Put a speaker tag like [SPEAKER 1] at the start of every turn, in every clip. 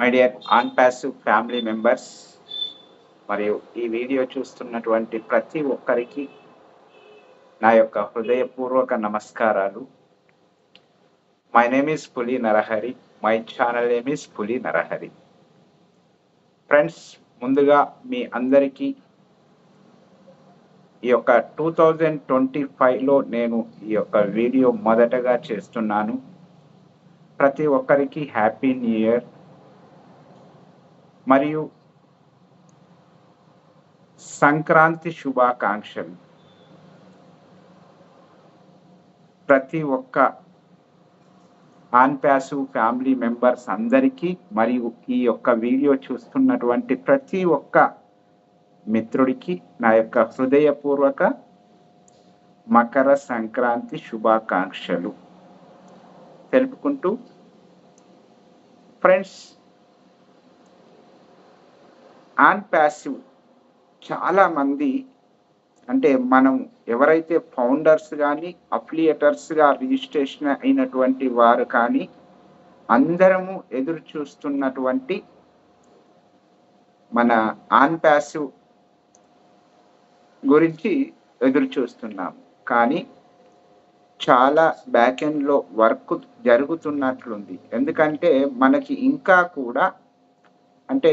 [SPEAKER 1] My dear on passive family members మరియు ఈ video చూస్తున్నటువంటి ప్రతి ఒక్కరికి నా యొక్క హృదయపూర్వక నమస్కారాలు. My name is Puli Narahari. My channel name is Puli Narahari. Friends ముందుగా మీ అందరికీ ఈ యొక్క టూ థౌజండ్ ట్వంటీ ఫైవ్లో నేను ఈ యొక్క వీడియో మొదటగా చేస్తున్నాను. ప్రతి ఒక్కరికి హ్యాపీ న్యూ ఇయర్. మరియు సంక్రాంతి శుభాకాంక్షలు. ప్రతి ఒక్క ఆన్ ఫ్యామిలీ మెంబర్స్ అందరికీ మరియు ఈ యొక్క వీడియో చూస్తున్నటువంటి ప్రతి ఒక్క మిత్రుడికి నా యొక్క హృదయపూర్వక మకర సంక్రాంతి శుభాకాంక్షలు. తెలుపుకుంటూ ఫ్రెండ్స్ ఆన్ ప్యాసివ్ చాలా మంది అంటే మనం ఎవరైతే ఫౌండర్స్ కానీ అఫిలియేటర్స్గా రిజిస్ట్రేషన్ అయినటువంటి వారు కానీ అందరము ఎదురు చూస్తున్నటువంటి మన ఆన్ ప్యాసివ్ గురించి ఎదురు చూస్తున్నాం. కానీ చాలా బ్యాక్ ఎండ్లో వర్క్ జరుగుతున్నట్లుంది. ఎందుకంటే మనకి ఇంకా కూడా అంటే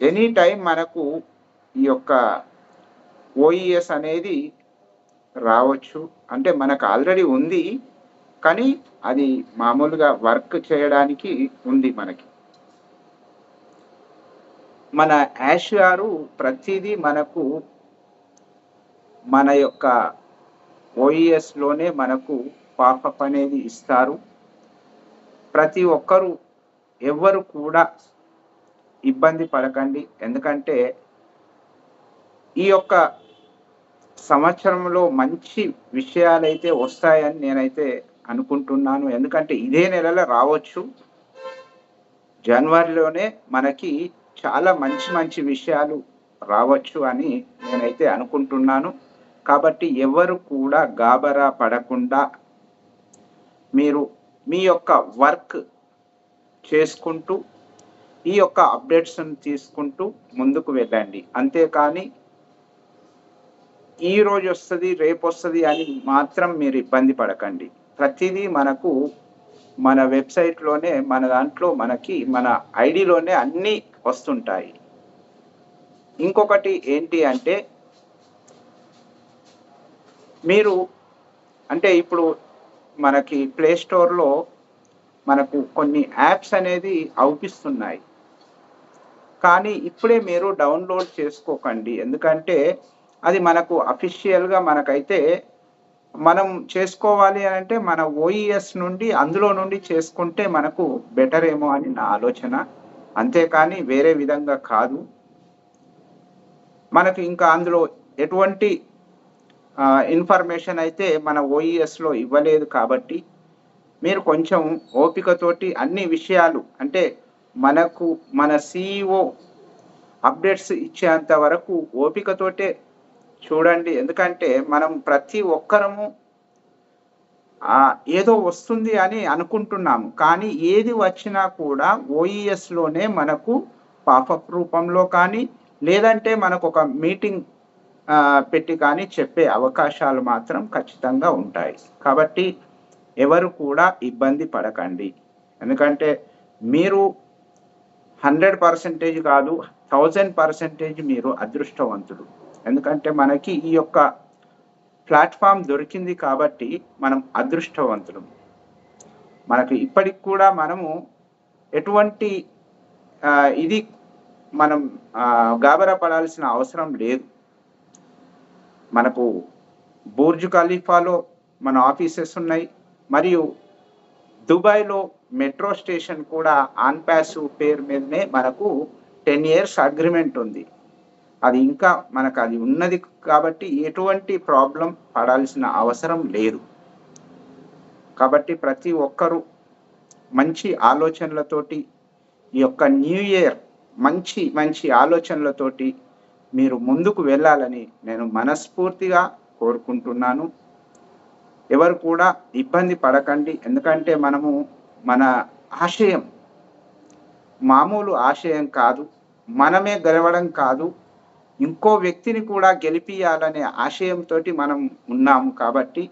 [SPEAKER 1] ఎనీ టైం మనకు ఈ యొక్క ఓఈఎస్ అనేది రావచ్చు అంటే మనకు ఆల్రెడీ ఉంది కానీ అది మామూలుగా వర్క్ చేయడానికి ఉంది మనకి. మన యాష్ గారు ప్రతిదీ మనకు మన యొక్క ఓఈఎస్లోనే మనకు పాపప్ అనేది ఇస్తారు. ప్రతి ఒక్కరు ఎవ్వరు కూడా ఇబ్బంది పడకండి. ఎందుకంటే ఈ యొక్క సంవత్సరంలో మంచి విషయాలైతే వస్తాయని నేనైతే అనుకుంటున్నాను. ఎందుకంటే ఇదే నెలలో రావచ్చు. జనవరిలోనే మనకి చాలా మంచి మంచి విషయాలు రావచ్చు అని నేనైతే అనుకుంటున్నాను. కాబట్టి ఎవరు కూడా గాబరా పడకుండా మీరు మీ యొక్క వర్క్ చేసుకుంటూ ఈ యొక్క అప్డేట్స్ని తీసుకుంటూ ముందుకు వెళ్ళండి. అంతేకాని ఈ రోజు వస్తుంది రేపు వస్తుంది అని మాత్రం మీరు ఇబ్బంది పడకండి. ప్రతిదీ మనకు మన వెబ్సైట్లోనే మన దాంట్లో మనకి మన ఐడిలోనే అన్నీ వస్తుంటాయి. ఇంకొకటి ఏంటి అంటే మీరు అంటే ఇప్పుడు మనకి ప్లే స్టోర్లో మనకు కొన్ని యాప్స్ అనేది అవుపిస్తున్నాయి. కానీ ఇప్పుడే మీరు డౌన్లోడ్ చేసుకోకండి. ఎందుకంటే అది మనకు అఫీషియల్గా మనకైతే మనం చేసుకోవాలి అని అంటే మన ఓఈఎస్ నుండి అందులో నుండి చేసుకుంటే మనకు బెటర్ ఏమో అని నా ఆలోచన. అంతేకాని వేరే విధంగా కాదు. మనకు ఇంకా అందులో ఎటువంటి ఇన్ఫర్మేషన్ అయితే మన ఓఈఎస్లో ఇవ్వలేదు కాబట్టి మీరు కొంచెం ఓపికతోటి అన్ని విషయాలు అంటే మనకు మన సిఇఓ అప్డేట్స్ ఇచ్చేంత వరకు ఓపికతోటే చూడండి. ఎందుకంటే మనం ప్రతి ఒక్కరము ఏదో వస్తుంది అని అనుకుంటున్నాము. కానీ ఏది వచ్చినా కూడా ఓఈఎస్లోనే మనకు పాపప్ రూపంలో కానీ లేదంటే మనకు ఒక మీటింగ్ పెట్టి కానీ చెప్పే అవకాశాలు మాత్రం ఖచ్చితంగా ఉంటాయి. కాబట్టి ఎవరు కూడా ఇబ్బంది పడకండి. ఎందుకంటే మీరు హండ్రెడ్ పర్సెంటేజ్ కాదు థౌజండ్ పర్సెంటేజ్ మీరు అదృష్టవంతుడు. ఎందుకంటే మనకి ఈ యొక్క ప్లాట్ఫామ్ దొరికింది కాబట్టి మనం అదృష్టవంతుడు మనకు ఇప్పటికి కూడా మనము ఎటువంటి ఇది మనం గాబరా పడాల్సిన అవసరం లేదు. మనకు బూర్జు ఖలీఫాలో మన ఆఫీసెస్ ఉన్నాయి మరియు దుబాయ్లో మెట్రో స్టేషన్ కూడా ఆన్ పేరు మీదనే మనకు టెన్ ఇయర్స్ అగ్రిమెంట్ ఉంది. అది ఇంకా మనకు అది ఉన్నది కాబట్టి ఎటువంటి ప్రాబ్లం పడాల్సిన అవసరం లేదు. కాబట్టి ప్రతి ఒక్కరూ మంచి ఆలోచనలతోటి ఈ యొక్క న్యూ ఇయర్ మంచి మంచి ఆలోచనలతోటి మీరు ముందుకు వెళ్ళాలని నేను మనస్ఫూర్తిగా కోరుకుంటున్నాను. ఎవరు కూడా ఇబ్బంది పడకండి. ఎందుకంటే మనము మన ఆశయం మామూలు ఆశయం కాదు మనమే గెలవడం కాదు ఇంకో వ్యక్తిని కూడా గెలిపియాలనే ఆశయంతో మనం ఉన్నాము కాబట్టి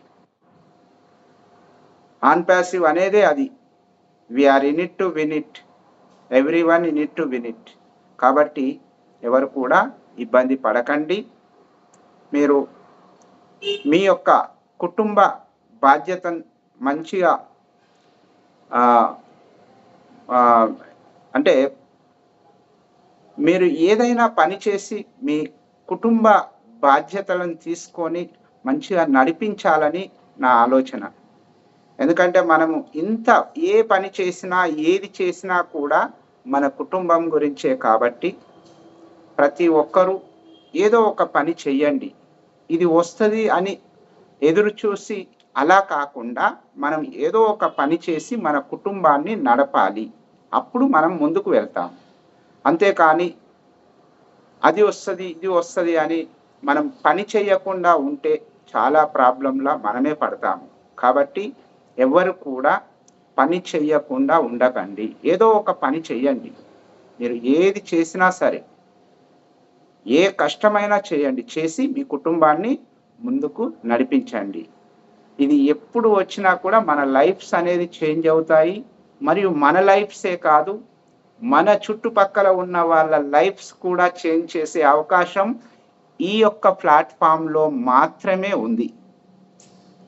[SPEAKER 1] ఆన్ ప్యాసివ్ అనేదే అది. We're in it to win it everyone in it to win it కాబట్టి ఎవరు కూడా ఇబ్బంది పడకండి. మీరు మీ యొక్క కుటుంబ బాధ్యతను మంచిగా అంటే మీరు ఏదైనా పని చేసి మీ కుటుంబ బాధ్యతలను తీసుకొని మంచిగా నడిపించాలని నా ఆలోచన. ఎందుకంటే మనము ఇంత ఏ పని చేసినా ఏది చేసినా కూడా మన కుటుంబం గురించే కాబట్టి ప్రతి ఒక్కరూ ఏదో ఒక పని చెయ్యండి. ఇది వస్తుంది అని ఎదురు చూసి అలా కాకుండా మనం ఏదో ఒక పని చేసి మన కుటుంబాన్ని నడపాలి. అప్పుడు మనం ముందుకు వెళ్తాం. అంతేకాని అది వస్తుంది ఇది వస్తుంది అని మనం పని చేయకుండా ఉంటే చాలా ప్రాబ్లంలా మనమే పడతాము. కాబట్టి ఎవరు కూడా పని చెయ్యకుండా ఉండకండి. ఏదో ఒక పని చెయ్యండి. మీరు ఏది చేసినా సరే ఏ కష్టమైనా చేయండి. చేసి మీ కుటుంబాన్ని ముందుకు నడిపించండి. ఇది ఎప్పుడు వచ్చినా కూడా మన లైఫ్స్ అనేది చేంజ్ అవుతాయి. మరియు మన లైఫ్సే కాదు మన చుట్టుపక్కల ఉన్న వాళ్ళ లైఫ్స్ కూడా చేంజ్ చేసే అవకాశం ఈ యొక్క ప్లాట్ఫామ్లో మాత్రమే ఉంది.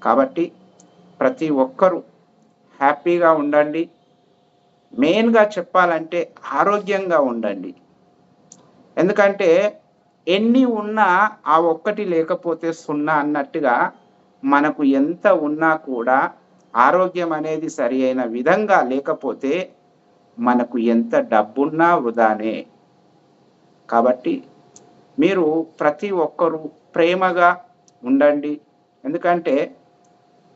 [SPEAKER 1] కాబట్టి ప్రతి ఒక్కరూ హ్యాపీగా ఉండండి. మెయిన్గా చెప్పాలంటే ఆరోగ్యంగా ఉండండి. ఎందుకంటే ఎన్ని ఉన్నా ఆ ఒక్కటి లేకపోతే సున్నా అన్నట్టుగా మనకు ఎంత ఉన్నా కూడా ఆరోగ్యం అనేది సరి అయిన విధంగా లేకపోతే మనకు ఎంత డబ్బున్నా వృధానే. కాబట్టి మీరు ప్రతి ఒక్కరూ ప్రేమగా ఉండండి. ఎందుకంటే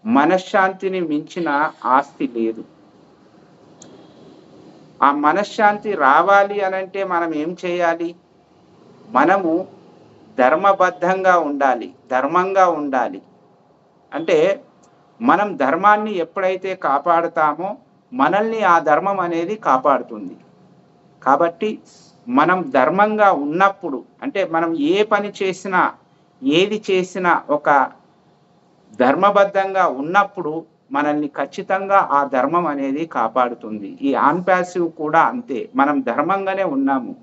[SPEAKER 1] మనశ్శాంతిని మించిన ఆస్తి లేదు. ఆ మనశ్శాంతి రావాలి అనంటే మనం ఏం చేయాలి? మనము ధర్మబద్ధంగా ఉండాలి ధర్మంగా ఉండాలి. అంటే మనం ధర్మాన్ని ఎప్పుడైతే కాపాడుతామో మనల్ని ఆ ధర్మం అనేది కాపాడుతుంది. కాబట్టి మనం ధర్మంగా ఉన్నప్పుడు అంటే మనం ఏ పని చేసినా ఏది చేసినా ఒక ధర్మబద్ధంగా ఉన్నప్పుడు మనల్ని ఖచ్చితంగా ఆ ధర్మం అనేది కాపాడుతుంది. ఈ ఆన్ ప్యాసివ్ కూడా అంతే. మనం ధర్మంగానే ఉన్నాము.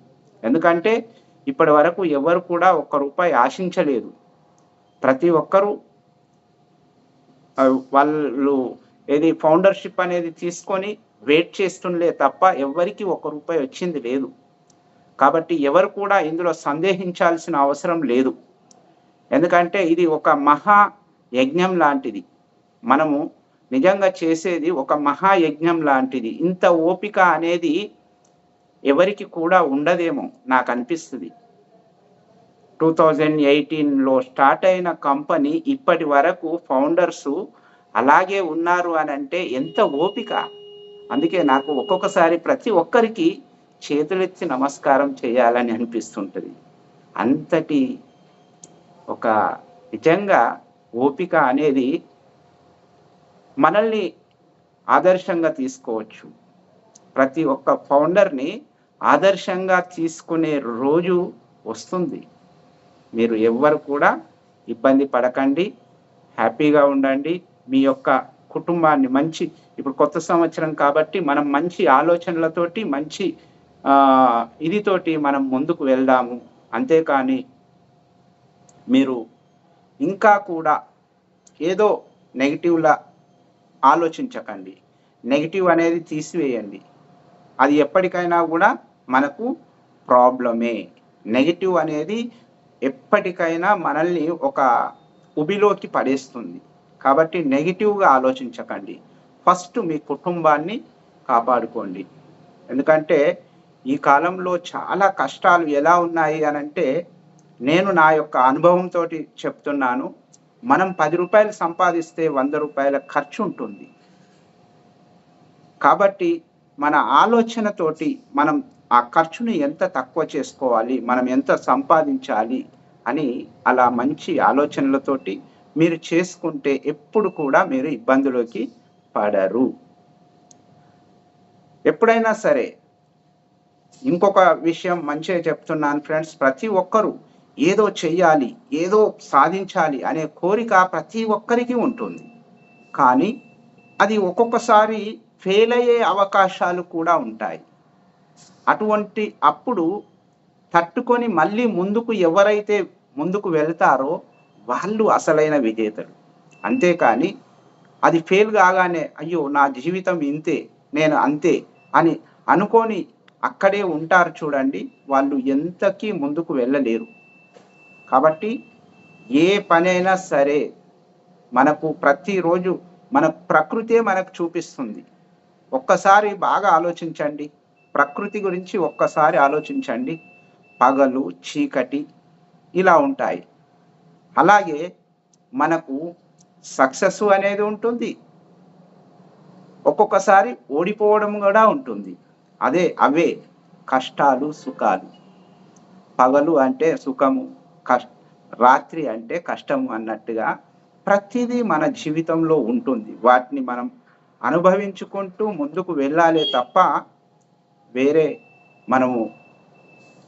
[SPEAKER 1] ఎందుకంటే ఇప్పటి వరకు ఎవరు కూడా ఒక్క రూపాయి ఆశించలేదు. ప్రతి ఒక్కరూ వాళ్ళు ఏది ఫౌండర్షిప్ అనేది తీసుకొని వెయిట్ చేస్తుండే తప్ప ఎవరికి ఒక రూపాయి వచ్చింది లేదు. కాబట్టి ఎవరు కూడా ఇందులో సందేహించాల్సిన అవసరం లేదు. ఎందుకంటే ఇది ఒక మహా యజ్ఞం లాంటిది. మనము నిజంగా చేసేది ఒక మహాయజ్ఞం లాంటిది. ఇంత ఓపిక అనేది ఎవరికి కూడా ఉండదేమో నాకు అనిపిస్తుంది. టూ థౌజండ్ ఎయిటీన్లో స్టార్ట్ అయిన కంపెనీ ఇప్పటి వరకు ఫౌండర్స్ అలాగే ఉన్నారు అని అంటే ఎంత ఓపిక. అందుకే నాకు ఒక్కొక్కసారి ప్రతి ఒక్కరికి చేతులెత్తి నమస్కారం చేయాలని అనిపిస్తుంటుంది. అంతటి ఒక నిజంగా ఓపిక అనేది మనల్ని ఆదర్శంగా తీసుకోవచ్చు. ప్రతి ఒక్క ఫౌండర్ని ఆదర్శంగా తీసుకునే రోజు వస్తుంది. మీరు ఎవ్వరు కూడా ఇబ్బంది పడకండి హ్యాపీగా ఉండండి. మీ యొక్క కుటుంబాన్ని మంచి ఇప్పుడు కొత్త సంవత్సరం కాబట్టి మనం మంచి ఆలోచనలతోటి మంచి ఇదితోటి మనం ముందుకు వెళ్దాము. అంతేకాని మీరు ఇంకా కూడా ఏదో నెగిటివ్లా ఆలోచించకండి. నెగిటివ్ అనేది తీసివేయండి. అది ఎప్పటికైనా కూడా మనకు ప్రాబ్లమే. నెగిటివ్ అనేది ఎప్పటికైనా మనల్ని ఒక ఉబిలోకి పడేస్తుంది. కాబట్టి నెగిటివ్గా ఆలోచించకండి. ఫస్ట్ మీ కుటుంబాన్ని కాపాడుకోండి. ఎందుకంటే ఈ కాలంలో చాలా కష్టాలు ఎలా ఉన్నాయి అని అంటే నేను నా యొక్క అనుభవంతో చెప్తున్నాను. మనం పది రూపాయలు సంపాదిస్తే వంద రూపాయల ఖర్చు ఉంటుంది. కాబట్టి మన ఆలోచనతోటి మనం ఆ ఖర్చుని ఎంత తక్కువ చేసుకోవాలి మనం ఎంత సంపాదించాలి అని అలా మంచి ఆలోచనలతోటి మీరు చేసుకుంటే ఎప్పుడు కూడా మీరు ఇబ్బందులోకి పడరు. ఎప్పుడైనా సరే ఇంకొక విషయం మంచిగా చెప్తున్నాను ఫ్రెండ్స్ ప్రతి ఒక్కరూ ఏదో చెయ్యాలి ఏదో సాధించాలి అనే కోరిక ప్రతి ఒక్కరికి ఉంటుంది. కానీ అది ఒక్కొక్కసారి ఫెయిల్ అయ్యే అవకాశాలు కూడా ఉంటాయి. అటువంటి అప్పుడు తట్టుకొని మళ్ళీ ముందుకు ఎవరైతే ముందుకు వెళ్తారో వాళ్ళు అసలైన విజేతలు. అంతేకాని అది ఫెయిల్ కాగానే అయ్యో నా జీవితం ఇంతే నేను అంతే అని అనుకొని అక్కడే ఉంటారు చూడండి వాళ్ళు ఎంతకీ ముందుకు వెళ్ళలేరు. కాబట్టి ఏ పనైనా సరే మనకు ప్రతిరోజు మన ప్రకృతే మనకు చూపిస్తుంది. ఒక్కసారి బాగా ఆలోచించండి. ప్రకృతి గురించి ఒక్కసారి ఆలోచించండి. పగలు చీకటి ఇలా ఉంటాయి. అలాగే మనకు సక్సెస్ అనేది ఉంటుంది. ఒక్కొక్కసారి ఓడిపోవడం కూడా ఉంటుంది. అదే అవే కష్టాలు సుఖాలు. పగలు అంటే సుఖము కష్ రాత్రి అంటే కష్టము అన్నట్టుగా ప్రతిదీ మన జీవితంలో ఉంటుంది. వాటిని మనం అనుభవించుకుంటూ ముందుకు వెళ్ళాలి తప్ప వేరే మనము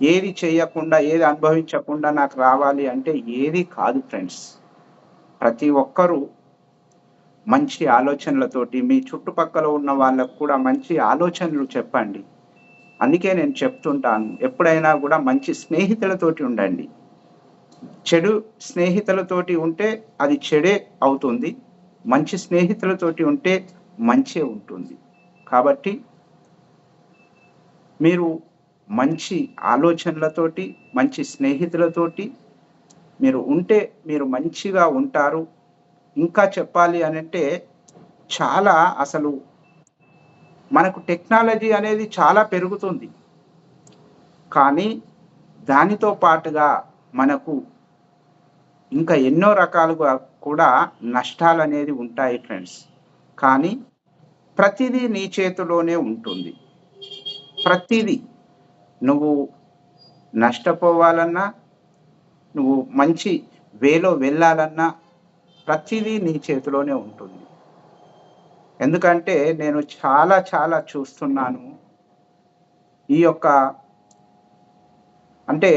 [SPEAKER 1] ఏది చేయకుండా ఏది అనుభవించకుండా నాకు రావాలి అంటే ఏది కాదు ఫ్రెండ్స్ ప్రతి ఒక్కరూ మంచి ఆలోచనలతోటి మీ చుట్టుపక్కల ఉన్న వాళ్ళకు కూడా మంచి ఆలోచనలు చెప్పండి. అందుకే నేను చెప్తుంటాను ఎప్పుడైనా కూడా మంచి స్నేహితులతోటి ఉండండి. చెడు స్నేహితులతోటి ఉంటే అది చెడే అవుతుంది మంచి స్నేహితులతోటి ఉంటే మంచే ఉంటుంది. కాబట్టి మీరు మంచి ఆలోచనలతోటి మంచి స్నేహితులతోటి మీరు ఉంటే మీరు మంచిగా ఉంటారు. ఇంకా చెప్పాలి అని అంటే చాలా అసలు మనకు టెక్నాలజీ అనేది చాలా పెరుగుతుంది. కానీ దానితో పాటుగా మనకు ఇంకా ఎన్నో రకాలుగా కూడా నష్టాలు అనేది ఉంటాయి ఫ్రెండ్స్. కానీ ప్రతిదీ నీ చేతిలోనే ఉంటుంది. ప్రతిదీ. నువ్వు నష్టపోవాలన్నా నువ్వు మంచి వేలో వెళ్ళాలన్నా ప్రతిదీ నీ చేతిలోనే ఉంటుంది. ఎందుకంటే నేను చాలా చాలా చూస్తున్నాను ఈ యొక్క అంటే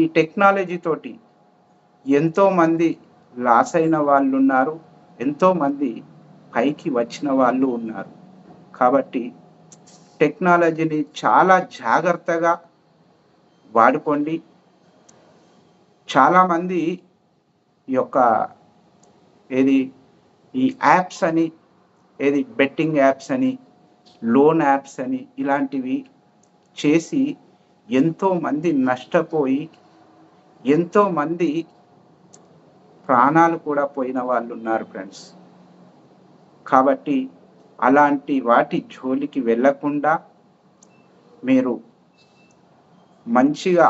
[SPEAKER 1] ఈ టెక్నాలజీ తోటి ఎంతోమంది లాస్ అయిన వాళ్ళు ఉన్నారు ఎంతోమంది పైకి వచ్చిన వాళ్ళు ఉన్నారు. కాబట్టి టెక్నాలజీని చాలా జాగ్రత్తగా వాడుకోండి. చాలామంది ఈ యొక్క ఏది ఈ యాప్స్ అని ఏది బెట్టింగ్ యాప్స్ అని లోన్ యాప్స్ అని ఇలాంటివి చేసి ఎంతోమంది నష్టపోయి ఎంతోమంది ప్రాణాలు కూడా పోయిన వాళ్ళు ఉన్నారు ఫ్రెండ్స్. కాబట్టి అలాంటి వాటి జోలికి వెళ్ళకుండా మీరు మంచిగా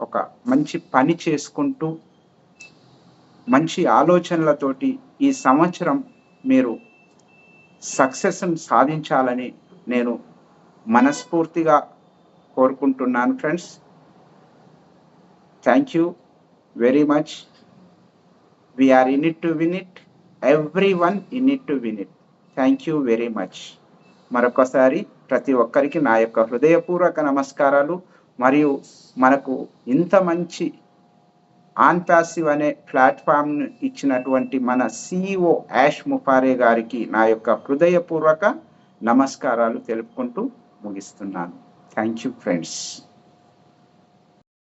[SPEAKER 1] ఒక మంచి పని చేసుకుంటూ మంచి ఆలోచనలతోటి ఈ సంవత్సరం మీరు సక్సెస్ను సాధించాలని నేను మనస్ఫూర్తిగా కోరుకుంటున్నాను friends. Thank you very much. We're in it to win it everyone in it to win it thank you very much మరొకసారి ప్రతి ఒక్కరికి నా యొక్క హృదయపూర్వక నమస్కారాలు మరియు మనకు ఇంత మంచి ఆన్ ప్యాసివ్ అనే ప్లాట్ఫామ్ ఇచ్చినటువంటి మన సిఇఓ యాష్ ముఫారే గారికి నా యొక్క హృదయపూర్వక నమస్కారాలు తెలుపుకుంటూ ముగిస్తున్నాను. Thank you friends